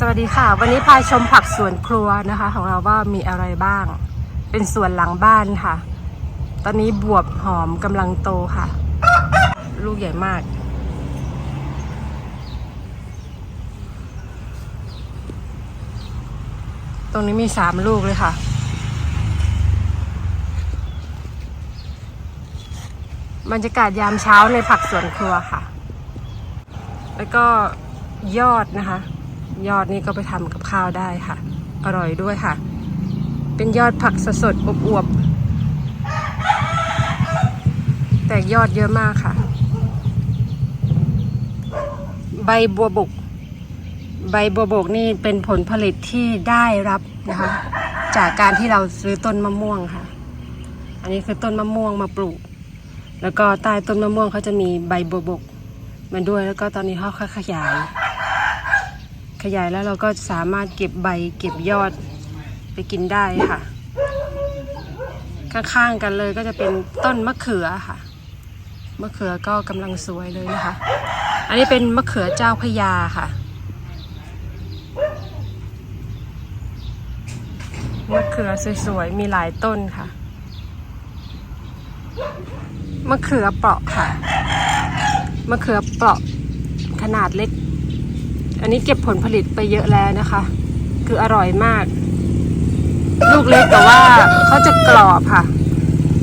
สวัสดีค่ะ วันนี้พาชมผักสวนครัวนะคะ ของเราว่ามีอะไรบ้าง เป็นสวนหลังบ้านค่ะ ตอนนี้บวบหอมกำลังโตค่ะ ลูกใหญ่มาก ตรงนี้มีสามลูกเลยค่ะ บรรยากาศยามเช้าในผักสวนครัวค่ะ แล้วก็ยอดนะคะ ยอดนี่ก็ไปทำกับข้าวได้ค่ะ อร่อยด้วยค่ะ เป็นยอดผักสดๆอบอวบๆแตกยอดเยอะมากค่ะ ใบบัวบก ใบบัวบกนี่เป็นผลผลิตที่ได้รับนะคะ จากการที่เราซื้อต้นมะม่วงค่ะ อันนี้คือต้นมะม่วงมาปลูก แล้วก็ใต้ต้นมะม่วงเขาจะมีใบบัวบกมันด้วยแล้วก็ตอนนี้เขาขยาย ขยายแล้วเราก็สามารถเก็บใบเก็บยอดไปกินได้ค่ะ ข้างๆกันเลยก็จะเป็นต้นมะเขือค่ะ มะเขือก็กำลังสวยเลยนะคะ อันนี้เป็นมะเขือเจ้าพยาค่ะมะเขือสวยๆ มีหลายต้นค่ะ มะเขือเปราะค่ะ มะเขือเปราะขนาดเล็ก อันนี้เก็บผลผลิตไปเยอะแล้วนะคะ คืออร่อยมาก ลูกเล็กแต่ว่าเขาจะกรอบค่ะ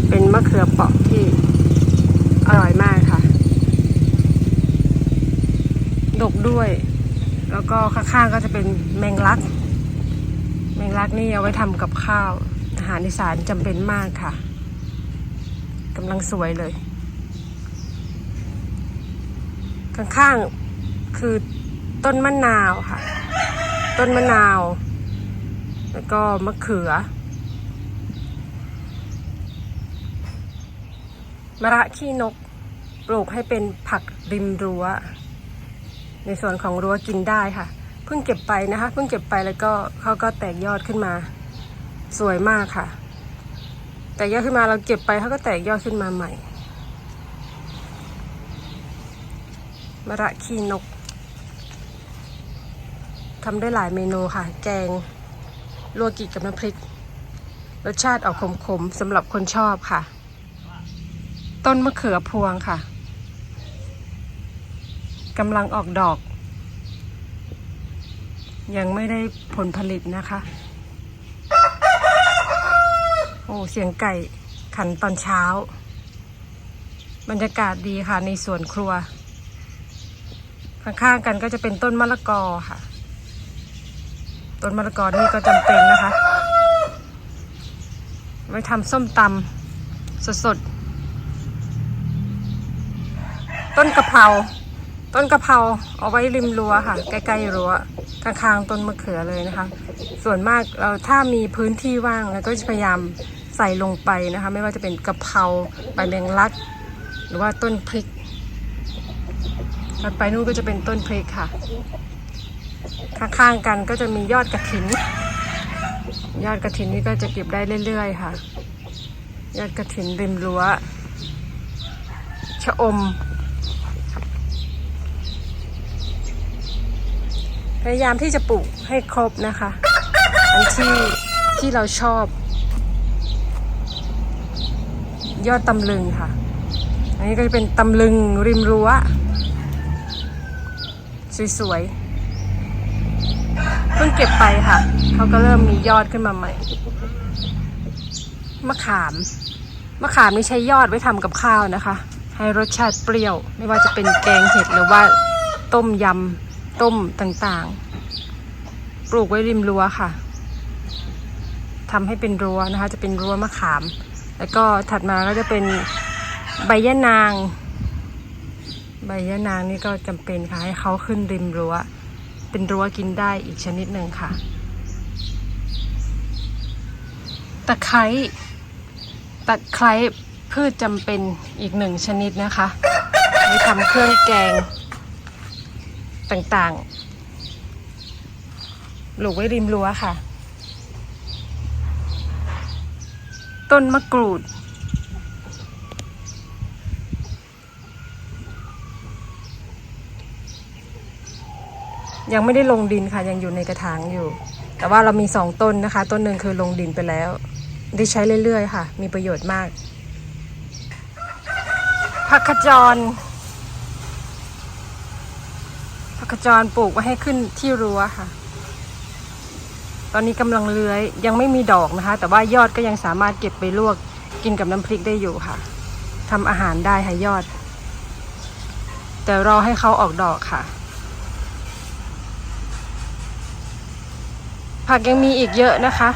เป็นมะเขือเปราะที่อร่อยมากค่ะ ดกด้วย แล้วก็ข้างๆก็จะเป็นแมงลัก แมงลักนี่เอาไว้ทำกับข้าว อาหารอีสานจำเป็นมากค่ะกำลังสวยเลย ข้างๆคือ ต้นมะนาวค่ะ ต้นมะนาว แล้วก็มะเขือ มะระขี้นก ปลูกให้เป็นผักริมรั้ว ในส่วนของรั้วกินได้ค่ะ เพิ่งเก็บไปนะคะ เพิ่งเก็บไปแล้วก็เขาก็แตกยอดขึ้นมา สวยมากค่ะ แตกยอดขึ้นมาเราเก็บไปเขาก็แตกยอดขึ้นมาใหม่มะระขี้นก ทำได้หลายเมนูค่ะ แกงลวกกิกับน้ำพริก รสชาติออกขมๆสำหรับคนชอบค่ะ ต้นมะเขือพวงค่ะกำลังออกดอก ยังไม่ได้ผลผลิตนะคะ โอ้เสียงไก่ขันตอนเช้า บรรยากาศดีค่ะในสวนครัว ข้างๆกันก็จะเป็นต้นมะละกอค่ะ ต้นมะละกอนี่ก็จำเป็นนะคะ ไว้ทำส้มตำสดๆ ต้นกะเพราต้นกะเพราเอาไว้ริมรั้วค่ะ ใกล้ๆรั้วข้างๆต้นมะเขือเลยนะคะ ส่วนมากเราถ้ามีพื้นที่ว่างเราก็จะพยายามใส่ลงไปนะคะ ไม่ว่าจะเป็นกะเพราใบแมงลัก หรือว่าต้นพริกถัดไปนู่นก็จะเป็นต้นพริกค่ะ ข้างๆกันก็จะมียอดกระถิน ยอดกระถินนี่ก็จะเก็บได้เรื่อยๆค่ะ ยอดกระถินริมรั้วชะอมพยายามที่จะปลูกให้ครบนะคะ อันที่ที่เราชอบ ยอดตำลึงค่ะ อันนี้ก็จะเป็นตำลึงริมรั้ว สวยๆ เพิ่งเก็บไปค่ะ เขาก็เริ่มมียอดขึ้นมาใหม่ มะขาม มะขามนี่ใช้ยอดไว้ทำกับข้าวนะคะ ให้รสชาติเปรี้ยว ไม่ว่าจะเป็นแกงเห็ดหรือว่าต้มยำต้มต่างๆ ปลูกไว้ริมรั้วค่ะทำให้เป็นรั้วนะคะ จะเป็นรั้วมะขาม แล้วก็ถัดมาก็จะเป็นใบยะนาง ใบยะนางนี่ก็จำเป็นค่ะให้เขาขึ้นริมรั้ว เป็นรั้วกินได้อีกชนิดหนึ่งค่ะ ตะไคร้ตะไคร้พืชจำเป็นอีกหนึ่งชนิดนะคะไว้ทำเครื่องแกงต่างๆปลูกไว้ริมรั้วค่ะ ต้นมะกรูด ยังไม่ได้ลงดินค่ะ ยังอยู่ในกระถางอยู่ แต่ว่าเรามีสองต้นนะคะ ต้นหนึ่งคือลงดินไปแล้ว ได้ใช้เรื่อย ๆ ค่ะ มีประโยชน์มากผักขจรผักขจรปลูกไว้ให้ขึ้นที่รั้วค่ะ ตอนนี้กำลังเลื้อยยังไม่มีดอกนะคะ แต่ว่ายอดก็ยังสามารถเก็บไปลวกกินกับน้ำพริกได้อยู่ค่ะทำอาหารได้ค่ะยอด แต่รอให้เขาออกดอกค่ะ ผักยังมีอีกเยอะนะคะ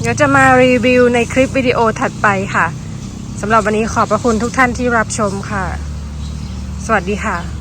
เดี๋ยวจะมารีวิวในคลิปวิดีโอถัดไปค่ะสำหรับวันนี้ขอบพระคุณทุกท่านที่รับชมค่ะ สวัสดีค่ะ